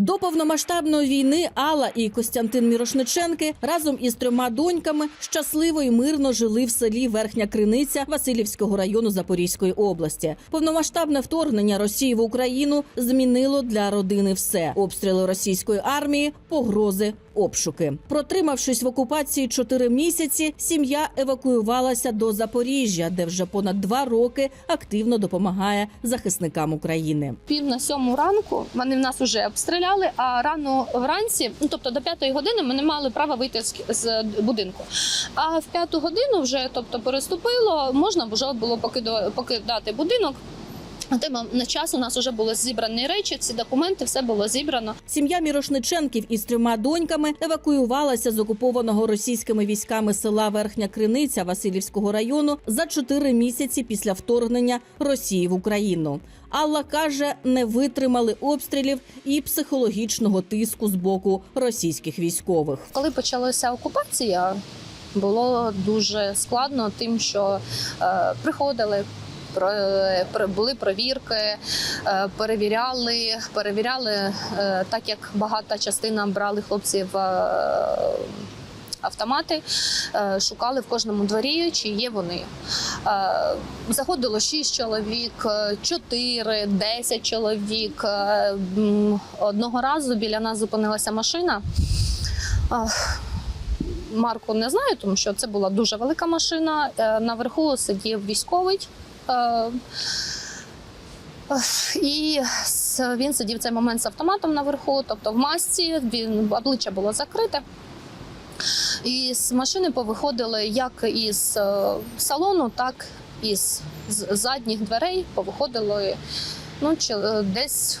До повномасштабної війни Алла і Костянтин Мірошниченки разом із трьома доньками щасливо і мирно жили в селі Верхня Криниця Васильівського району Запорізької області. Повномасштабне вторгнення Росії в Україну змінило для родини все: обстріли російської армії, погрози. Обшуки, протримавшись в окупації чотири місяці, сім'я евакуювалася до Запоріжжя, де вже понад два роки активно допомагає захисникам України. пів на сьому ранку вони в нас вже обстріляли. А рано вранці, ну тобто до п'ятої години, ми не мали права вийти з, з будинку. А в п'яту годину вже тобто переступило, можна вже було покидати будинок. Той на час у нас вже були зібрані речі, ці документи, все було зібрано. Сім'я Мірошниченків із трьома доньками евакуювалася з окупованого російськими військами села Верхня Криниця Васильівського району за чотири місяці після вторгнення Росії в Україну. Алла каже, не витримали обстрілів і психологічного тиску з боку російських військових. Коли почалася окупація, було дуже складно, тим, що е, приходили. Були провірки, е, перевіряли, перевіряли, е, так як багата частина брали хлопців е, автомати, е, шукали в кожному дворі, чи є вони. Е, Заходило 6 чоловік, 4, 10 чоловік. Е, Одного разу біля нас зупинилася машина. Марку не знаю, тому що це була дуже велика машина. Е, Наверху сидів військовий. Е, І він сидів в цей момент з автоматом наверху, тобто в масці, він обличчя було закрите. І з машини повиходили як із е, салону, так і з задніх дверей повиходили ну, е, десь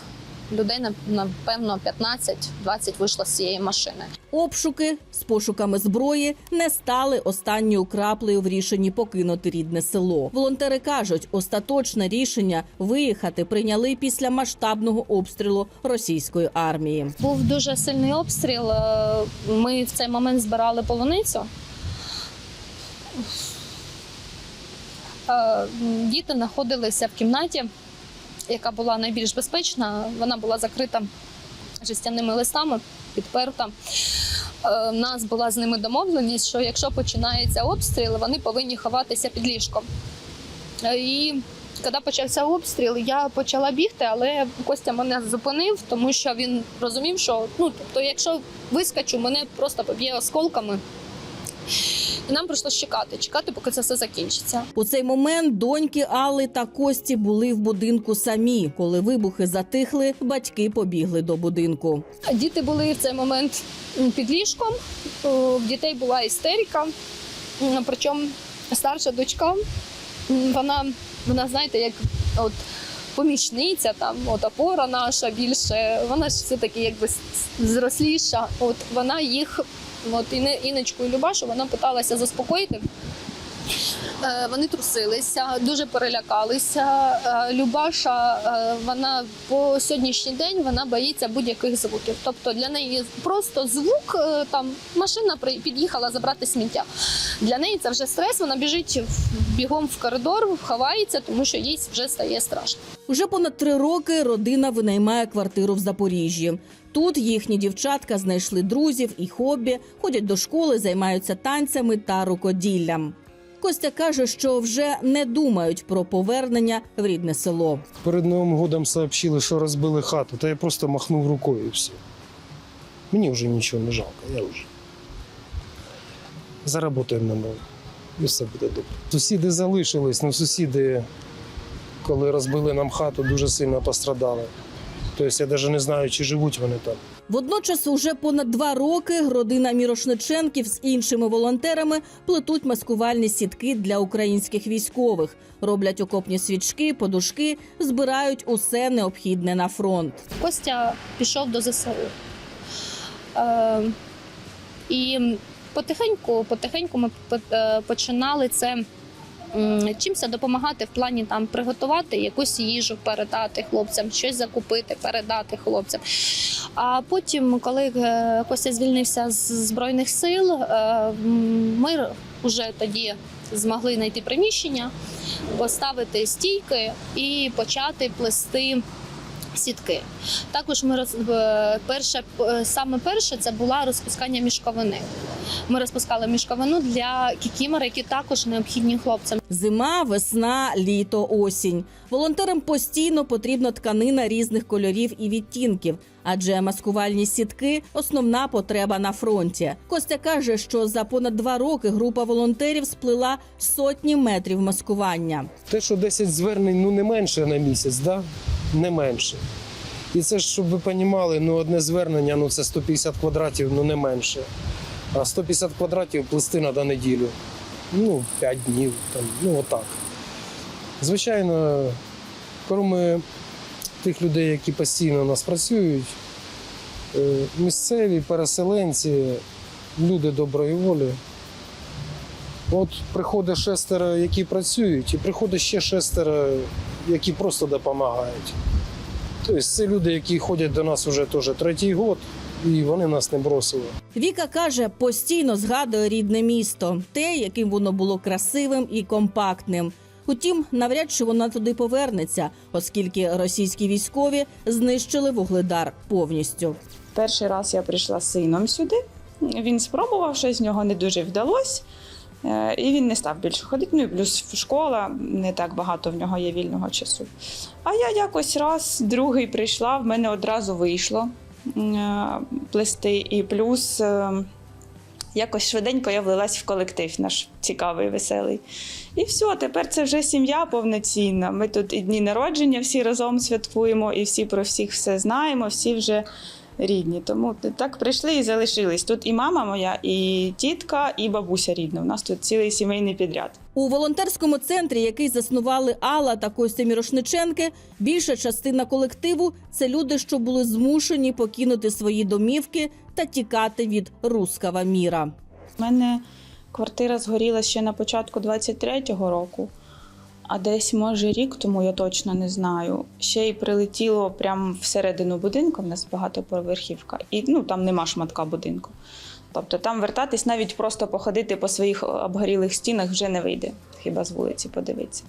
людей, на- напевно, 15-20 вийшло з цієї машини. Обшуки з пошуками зброї не стали останньою краплею в рішенні покинути рідне село. Волонтери кажуть, остаточне рішення виїхати прийняли після масштабного обстрілу російської армії. Був дуже сильний обстріл. е, Ми в цей момент збирали полуницю. Е, Діти знаходилися в кімнаті, яка була найбільш безпечна. Вона була закрита жестяними листами, підперта. Е, У нас була з ними домовленість, що якщо починається обстріл, вони повинні ховатися під ліжком. Е, І коли почався обстріл, я почала бігти, але Костя мене зупинив, тому що він розумів, що ну тобто, якщо вискочу, мене просто поб'є осколками. І нам прийшлося чекати, чекати, поки це все закінчиться. У цей момент доньки Алли та Кості були в будинку самі. Коли вибухи затихли, батьки побігли до будинку. Діти були в цей момент під ліжком. В дітей була істерика. Причому старша дочка, вона, вона знаєте, як от помічниця, там от опора наша більше. Вона ж все таки якби зросліша. От вона їх, от Іночку і Любашу, вона питалася заспокоїти. Е, Вони трусилися, дуже перелякалися. Е, Любаша, е, вона по сьогоднішній день вона боїться будь-яких звуків. Тобто для неї просто звук там машина під'їхала забрати сміття. Для неї це вже стрес. Вона біжить бігом в коридор, ховається, тому що їй вже стає страшно. Уже понад три роки родина винаймає квартиру в Запоріжжі. Тут їхні дівчатка знайшли друзів і хобі, ходять до школи, займаються танцями та рукоділлям. Костя каже, що вже не думають про повернення в рідне село. Перед Новим годом сообщили, що розбили хату, та я просто махнув рукою і все. Мені вже нічого не жалко, я вже. Заработаємо на нове. І все буде добре. Сусіди залишились, але сусіди, коли розбили нам хату, дуже сильно пострадали. Тобто я навіть не знаю, чи живуть вони там. Водночас, уже понад два роки родина Мірошниченків з іншими волонтерами плетуть маскувальні сітки для українських військових, роблять окопні свічки, подушки, збирають усе необхідне на фронт. Костя пішов до ЗСУ. Е, і потихеньку, потихеньку ми е, починали це чимся допомагати в плані там приготувати якусь їжу, передати хлопцям, щось закупити, передати хлопцям. А потім, коли е, Костя звільнився з Збройних сил, е, ми вже тоді змогли знайти приміщення, поставити стійки і почати плести Сітки. Також ми роз... е, перше, саме перше це була розпускання мішковини. Ми розпускали мішковину для кікімор, які також необхідні хлопцям. Зима, весна, літо, осінь. Волонтерам постійно потрібна тканина різних кольорів і відтінків, адже маскувальні сітки основна потреба на фронті. Костя каже, що за понад два роки група волонтерів сплела сотні метрів маскування. Те, що 10 звернень, ну не менше на місяць, да? Не менше. І це ж, щоб ви розуміли, ну одне звернення ну це 150 квадратів, ну не менше. А 150 квадратів плести на неділю. Ну, 5 днів, там, ну отак. Звичайно, крім тих людей, які постійно у нас працюють, е, місцеві переселенці, люди доброї волі. От приходить шестеро, які працюють, і приходить ще шестеро, які просто допомагають. Тобто це люди, які ходять до нас вже теж третій год, і вони нас не бросили. Віка каже, постійно згадує рідне місто, те, яким воно було красивим і компактним. Утім, навряд чи вона туди повернеться, оскільки російські військові знищили вугледар повністю. Перший раз я прийшла з сином сюди. Він спробував, щось з нього не дуже вдалося. Е, І він не став більше ходити. Ну і плюс школа, не так багато в нього є вільного часу. А я якось раз, другий прийшла, в мене одразу вийшло е, плести. І плюс е, якось швиденько я влилась в колектив наш цікавий, веселий. І все, тепер це вже сім'я повноцінна. Ми тут і дні народження всі разом святкуємо, і всі про всіх все знаємо, всі вже рідні. Тому так прийшли і залишились. Тут і мама моя, і тітка, і бабуся рідна. У нас тут цілий сімейний підряд. У волонтерському центрі, який заснували Алла та Костя Мірошниченки, більша частина колективу це люди, що були змушені покинути свої домівки та тікати від рускава міра. У мене квартира згоріла ще на початку 23-го року, а десь, може, рік тому я точно не знаю. Ще й прилетіло прямо всередину будинку, в нас багатоповерхівка, і ну, там нема шматка будинку. Тобто там вертатись, навіть просто походити по своїх обгорілих стінах вже не вийде, хіба з вулиці подивитися.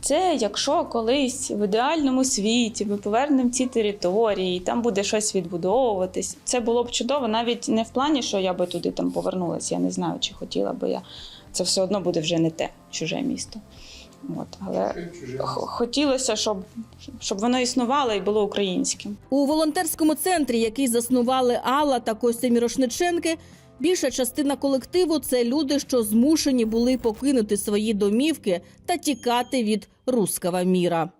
Це якщо колись в ідеальному світі ми повернемо ці території, там буде щось відбудовуватись. Це було б чудово, навіть не в плані, що я би туди там повернулася. Я не знаю, чи хотіла би я. Це все одно буде вже не те чуже місто. От, але хотілося, щоб, щоб воно існувало і було українським. У волонтерському центрі, який заснували Алла та Костя Мірошниченки, більша частина колективу це люди, що змушені були покинути свої домівки та тікати від рускава міра.